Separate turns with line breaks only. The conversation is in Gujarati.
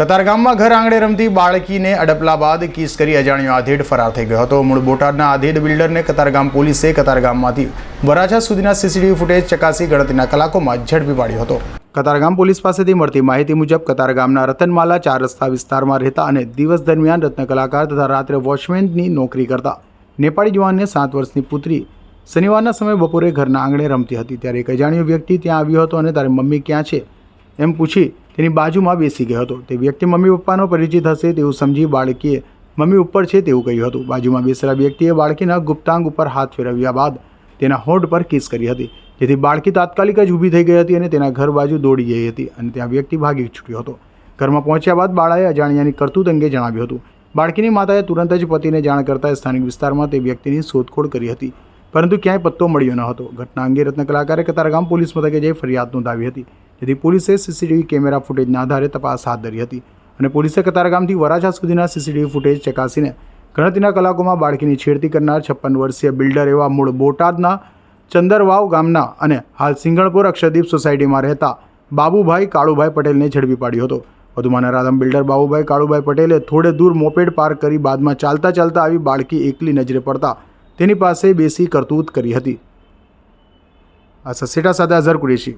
કતારગામમાં ઘર આંગણે રમતી બાળકીને અડપલા બાદ કિસ કરી અજાણ્યો આધેડ ફરાર થઈ ગયો હતો. મૂળ બોટાદના આધેડ બિલ્ડરને કતારગામ પોલીસે કતારગામમાંથી વરાછા સુધીના સીસીટીવી ફૂટેજ ચકાસી ગણતરીના કલાકોમાં ઝડપી પાડ્યો હતો. કતારગામ પોલીસ પાસેથી મળતી માહિતી મુજબ કતારગામના રતનમાલા ચાર રસ્તા વિસ્તારમાં રહેતા અને દિવસ દરમિયાન રત્ન કલાકાર તથા રાત્રે વોચમેનની નોકરી કરતા. નેપાળી જવાનને સાત વર્ષની પુત્રી શનિવારના સમયે બપોરે ઘરના આંગણે રમતી હતી. ત્યારે એક અજાણ્યો વ્યક્તિ ત્યાં આવ્યો હતો અને તારી મમ્મી ક્યાં છે? એમ પૂછી તેની બાજુમાં બેસી ગયો હતો. તે વ્યક્તિ મમ્મી પપ્પાનો પરિચિત હશે તેવું સમજી બાળકીએ મમ્મી ઉપર છે તેવું કહ્યું હતું. બાજુમાં બેસેલા વ્યક્તિએ બાળકીના ગુપ્તાંગ ઉપર હાથ ફેરવ્યા બાદ તેના હોઠ પર કિસ કરી હતી. જેથી બાળકી તાત્કાલિક જ ઊભી થઈ ગઈ હતી અને તેના ઘર બાજુ દોડી ગઈ હતી અને ત્યાં વ્યક્તિ ભાગી છૂટ્યો હતો. ઘરમાં પહોંચ્યા બાદ બાળાએ અજાણ્યાની કરતૂત અંગે જણાવ્યું હતું. બાળકીની માતાએ તુરંત જ પતિને જાણ કરતા સ્થાનિક વિસ્તારમાં તે વ્યક્તિની શોધખોળ કરી હતી. પરંતુ ક્યાંય પત્તો મળ્યો ન હતો. ઘટના અંગે રત્ન કલાકારે કતારગામ પોલીસ મથકે જઈ ફરિયાદ નોંધાવી હતી. જેથી પોલીસે સીસીટીવી કેમેરા ફૂટેજના આધારે તપાસ હાથ ધરી હતી અને પોલીસે કતારગામથી વરાછા સુધીના સીસીટીવી ફૂટેજ ચકાસીને ગણતરીના કલાકોમાં બાળકીની છેડતી કરનાર છપ્પન વર્ષીય બિલ્ડર એવા મૂળ બોટાદના ચંદરવાવ ગામના અને હાલ સિંગણપુર અક્ષરદીપ સોસાયટીમાં રહેતા બાબુભાઈ કાળુભાઈ પટેલને ઝડપી પાડ્યો હતો. વધુમાં નરાધમ બિલ્ડર બાબુભાઈ કાળુભાઈ પટેલે થોડે દૂર મોપેડ પાર્ક કરી બાદમાં ચાલતા ચાલતા આવી બાળકી એકલી નજરે પડતા તેની પાસે બેસી કરતૂત કરી હતી. આ સસેટા સાથે અઝર કુરેશી.